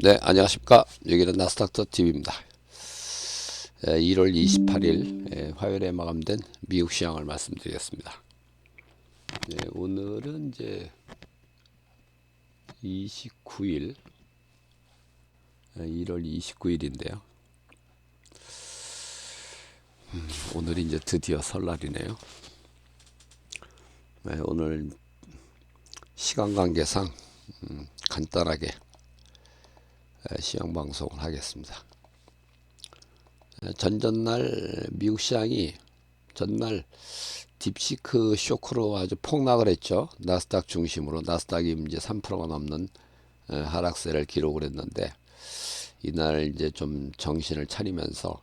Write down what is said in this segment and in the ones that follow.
네, 안녕하십니까. 여기는 나스닥터 TV입니다. 1월 28일 화요일에 마감된 미국 시장을 말씀드리겠습니다. 네, 오늘은 이제 29일, 1월 29일인데요. 음, 오늘이 이제 드디어 설날이네요. 네, 오늘 시간 관계상 음, 간단하게 시황 방송을 하겠습니다. 전전날 미국 시장이 전날 딥시크 쇼크로 아주 폭락을 했죠. 나스닥 중심으로 나스닥이 이제 3%가 넘는 하락세를 기록을 했는데 이날 이제 좀 정신을 차리면서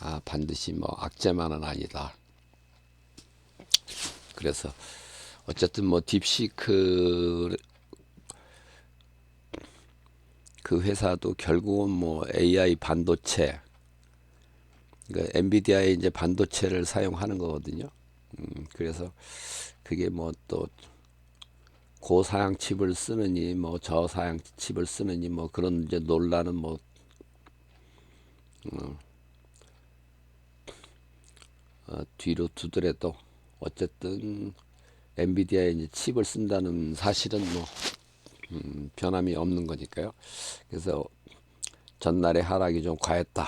아 반드시 뭐 악재만은 아니다. 그래서 어쨌든 뭐 딥시크 그 회사도 결국은 뭐 AI 반도체, 그러니까 엔비디아의 이제 반도체를 사용하는 거거든요. 음, 그래서 그게 뭐 또 고사양 칩을 쓰느니 뭐 저사양 칩을 쓰느니 뭐 그런 이제 논란은 뭐 어, 어, 뒤로 두더라도 어쨌든 엔비디아의 이제 칩을 쓴다는 사실은 뭐 음, 변함이 없는 거니까요. 그래서 전날의 하락이 좀 과했다.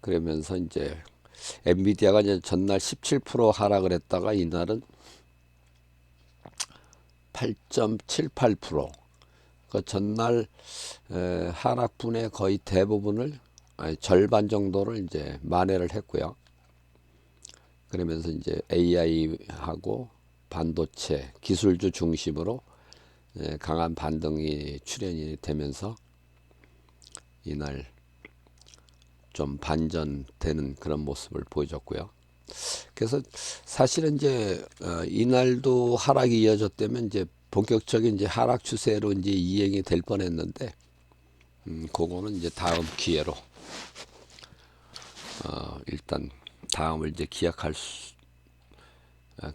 그러면서 이제 엔비디아가 이제 전날 17% 하락을 했다가 이날은 8.78%. 그 전날 에, 하락분의 거의 대부분을 아니, 절반 정도를 이제 만회를 했고요. 그러면서 이제 AI하고 반도체 기술주 중심으로 예, 강한 반등이 출현이 되면서 이날 좀 반전되는 그런 모습을 보여줬고요. 그래서 사실은 이제 어, 이날도 하락이 이어졌다면 이제 본격적인 이제 하락 추세로 이제 이행이 될 뻔했는데 음, 그거는 이제 다음 기회로 어, 일단 다음을 이제 기약할 수, 아,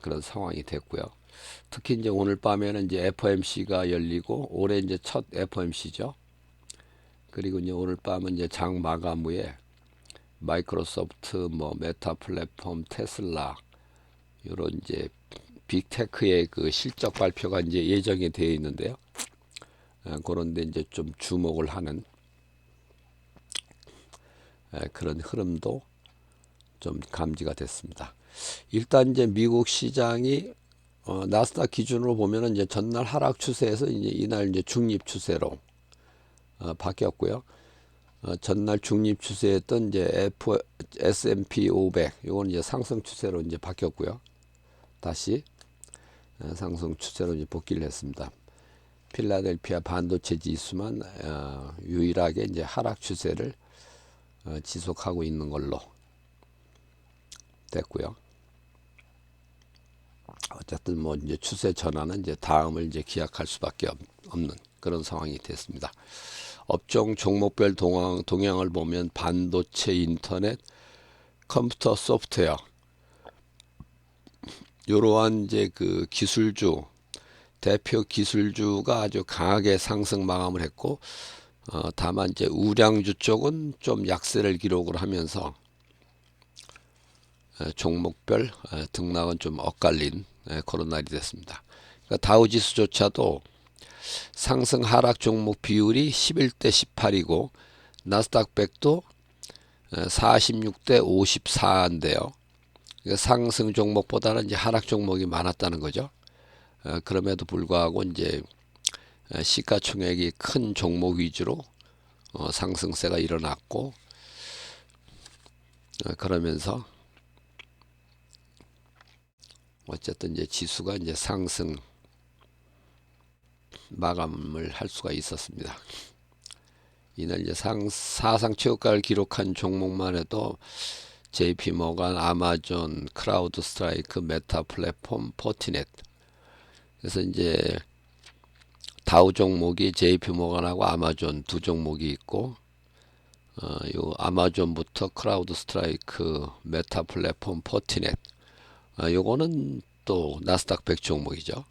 그런 상황이 됐고요. 특히 이제 오늘 밤에는 이제 FOMC가 열리고 올해 이제 첫 FOMC죠. 그리고 이제 오늘 밤은 이제 장 마감 후에 마이크로소프트, 뭐 메타 플랫폼, 테슬라 이런 이제 빅테크의 그 실적 발표가 이제 예정이 되어 있는데요. 아, 그런데 이제 좀 주목을 하는 아, 그런 흐름도 좀 감지가 됐습니다. 일단 이제 미국 시장이 어, 나스닥 기준으로 보면은 이제 전날 하락 추세에서 이제 이날 이제 중립 추세로 어, 바뀌었고요. 어, 전날 중립 추세였던 이제 F, S&P 500 요건 이제 상승 추세로 이제 바뀌었고요. 다시 어, 상승 추세로 이제 복귀를 했습니다. 필라델피아 반도체 지수만 어, 유일하게 이제 하락 추세를 어, 지속하고 있는 걸로 됐고요. 어쨌든 뭐 이제 추세 전환은 이제 다음을 이제 기약할 수밖에 없는 그런 상황이 됐습니다. 업종 종목별 동향, 동향을 보면 반도체, 인터넷, 컴퓨터, 소프트웨어 이러한 이제 그 기술주 대표 기술주가 아주 강하게 상승 마감을 했고 어, 다만 이제 우량주 쪽은 좀 약세를 기록을 하면서 종목별 등락은 좀 엇갈린 그런 날이 됐습니다. 그러니까 다우지수조차도 상승 하락 종목 비율이 11대 18이고 나스닥 100도 46대 54인데요. 그러니까 상승 종목보다는 이제 하락 종목이 많았다는 거죠. 그럼에도 불구하고 이제 시가총액이 큰 종목 위주로 어, 상승세가 일어났고 그러면서 어쨌든 이제 지수가 이제 상승 마감을 할 수가 있었습니다. 이날 이제 상, 사상 최고가를 기록한 종목만 해도 JP 모간, 아마존, 크라우드 스트라이크, 메타 플랫폼, 포티넷. 그래서 이제 다우 종목이 JP 모간하고 아마존 두 종목이 있고 어, 요 아마존부터 크라우드 스트라이크, 메타 플랫폼, 포티넷 아, 요거는 또 나스닥 100 종목이죠.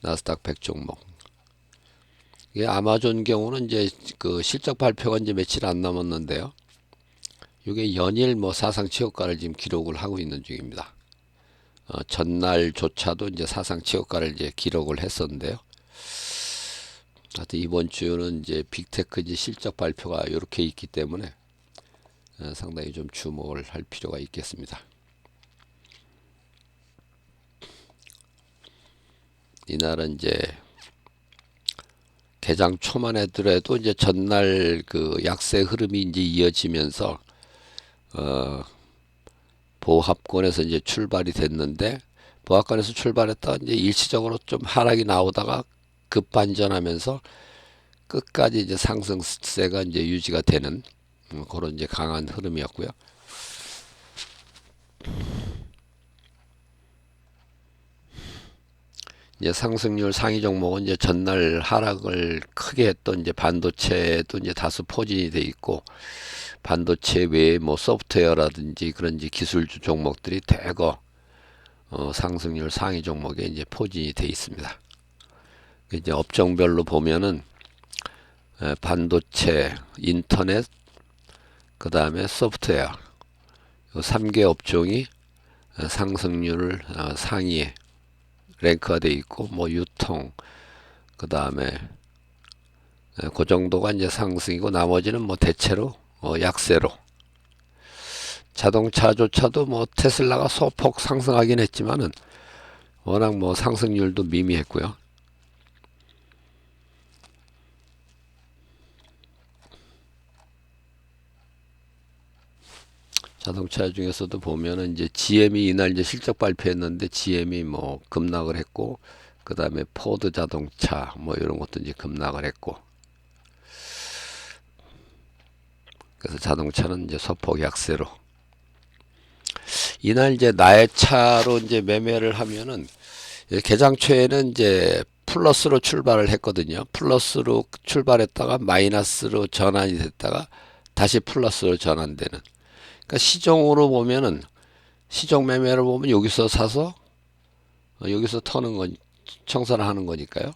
나스닥 100 종목. 이게 아마존 경우는 이제 그 실적 발표가 이제 며칠 안 남았는데요. 이게 연일 뭐 사상 최고가를 지금 기록을 하고 있는 중입니다. 어, 전날조차도 이제 사상 최고가를 이제 기록을 했었는데요. 하여튼 이번 주는 이제 빅테크 이제 실적 발표가 이렇게 있기 때문에 어, 상당히 좀 주목을 할 필요가 있겠습니다. 이날은 이제 개장 초만 해더라도 이제 전날 그 약세 흐름이 이제 이어지면서 어 보합권에서 이제 출발이 됐는데 보합권에서 출발했다 이제 일시적으로 좀 하락이 나오다가 급반전하면서 끝까지 이제 상승세가 이제 유지가 되는 음, 그런 이제 강한 흐름이었고요. 이제 상승률 상위 종목은 이제 전날 하락을 크게 했던 이제 반도체도 이제 다수 포진이 돼 있고 반도체 외에 뭐 소프트웨어라든지 그런 이제 기술주 종목들이 대거 어, 상승률 상위 종목에 이제 포진이 돼 있습니다. 이제 업종별로 보면은 에, 반도체, 인터넷, 그 다음에 소프트웨어 요 3개 업종이 어, 상승률을 어, 상위에 랭크가 돼 있고 뭐 유통 그 다음에 그 정도가 이제 상승이고 나머지는 뭐 대체로 어 약세로 자동차조차도 뭐 테슬라가 소폭 상승하긴 했지만은 워낙 뭐 상승률도 미미했고요. 자동차 중에서도 보면은 이제 GM이 이날 이제 실적 발표했는데 GM이 뭐 급락을 했고 그 다음에 포드 자동차 뭐 이런 것도 이제 급락을 했고. 그래서 자동차는 이제 소폭 약세로. 이날 이제 나의 차로 이제 매매를 하면은 개장 초에는 이제 플러스로 출발을 했거든요. 플러스로 출발했다가 마이너스로 전환이 됐다가 다시 플러스로 전환되는 그러니까 시종으로 보면은 시종 매매를 보면 여기서 사서 어, 여기서 터는 건 청산을 하는 거니까요.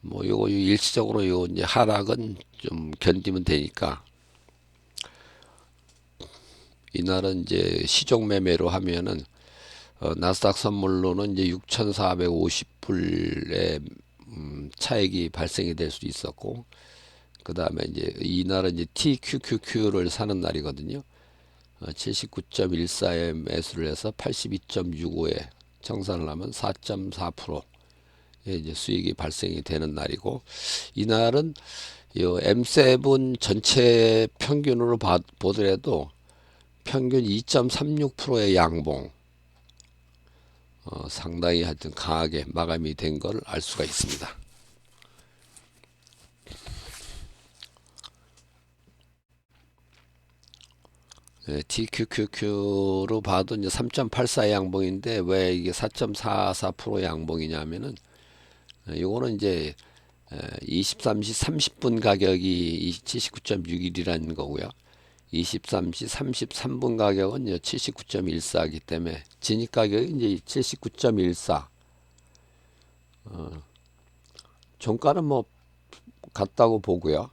뭐 요거 일시적으로 요 이제 하락은 좀 견디면 되니까 이날은 이제 시종 매매로 하면은 어, 나스닥 선물로는 이제 6,450불의 음, 차익이 발생이 될 수도 있었고 그 다음에 이제 이날은 이제 TQQQ를 사는 날이거든요. 79.14에 어, 매수를 해서 82.65에 청산을 하면 4.4% 이제 수익이 발생이 되는 날이고 이날은 이 M7 전체 평균으로 봐, 보더라도 평균 2.36%의 양봉 어, 상당히 하여튼 강하게 마감이 된 걸 알 수가 있습니다. 네, TQQQ로 봐도 이제 3.84 양봉인데 왜 이게 4.44% 양봉이냐면은 요거는 이제 23시 30분 가격이 79.61이라는 거고요. 23시 33분 가격은 이제 79.14이기 때문에 진입 가격이 이제 79.14. 어, 종가는 뭐 같다고 보고요.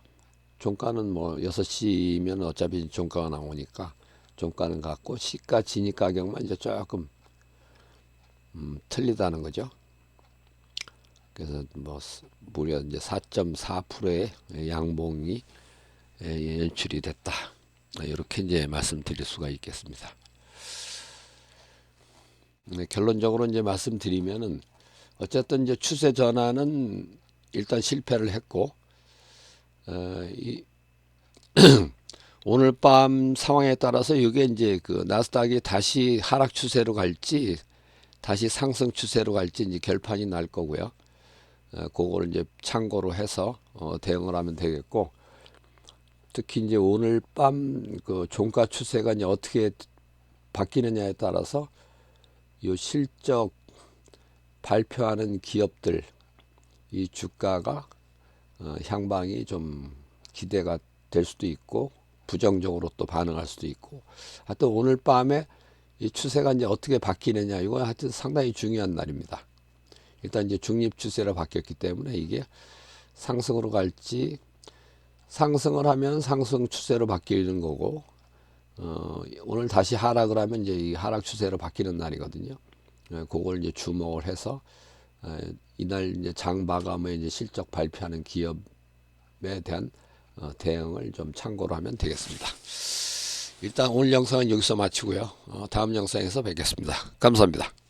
종가는 뭐 6시면 어차피 종가가 나오니까 종가는 같고 시가 진입 가격만 이제 조금 음, 틀리다는 거죠. 그래서 뭐 무려 이제 4.4%의 양봉이 예, 연출이 됐다. 이렇게 이제 말씀드릴 수가 있겠습니다. 네, 결론적으로 이제 말씀드리면은 어쨌든 이제 추세 전환은 일단 실패를 했고 어, 이 오늘 밤 상황에 따라서 이게 이제 그 나스닥이 다시 하락 추세로 갈지 다시 상승 추세로 갈지 이제 결판이 날 거고요. 어, 그거를 이제 참고로 해서 어, 대응을 하면 되겠고 특히 이제 오늘 밤 그 종가 추세가 이제 어떻게 바뀌느냐에 따라서 이 실적 발표하는 기업들 이 주가가 어, 향방이 좀 기대가 될 수도 있고 부정적으로 또 반응할 수도 있고 하여튼 오늘 밤에 이 추세가 이제 어떻게 바뀌느냐 이거 하여튼 상당히 중요한 날입니다. 일단 이제 중립 추세로 바뀌었기 때문에 이게 상승으로 갈지 상승을 하면 상승 추세로 바뀌는 거고 어, 오늘 다시 하락을 하면 이제 이 하락 추세로 바뀌는 날이거든요. 예, 그걸 이제 주목을 해서 에, 이날 이제 장 마감에 이제 실적 발표하는 기업에 대한 어, 대응을 좀 참고로 하면 되겠습니다. 일단 오늘 영상은 여기서 마치고요. 어, 다음 영상에서 뵙겠습니다. 감사합니다.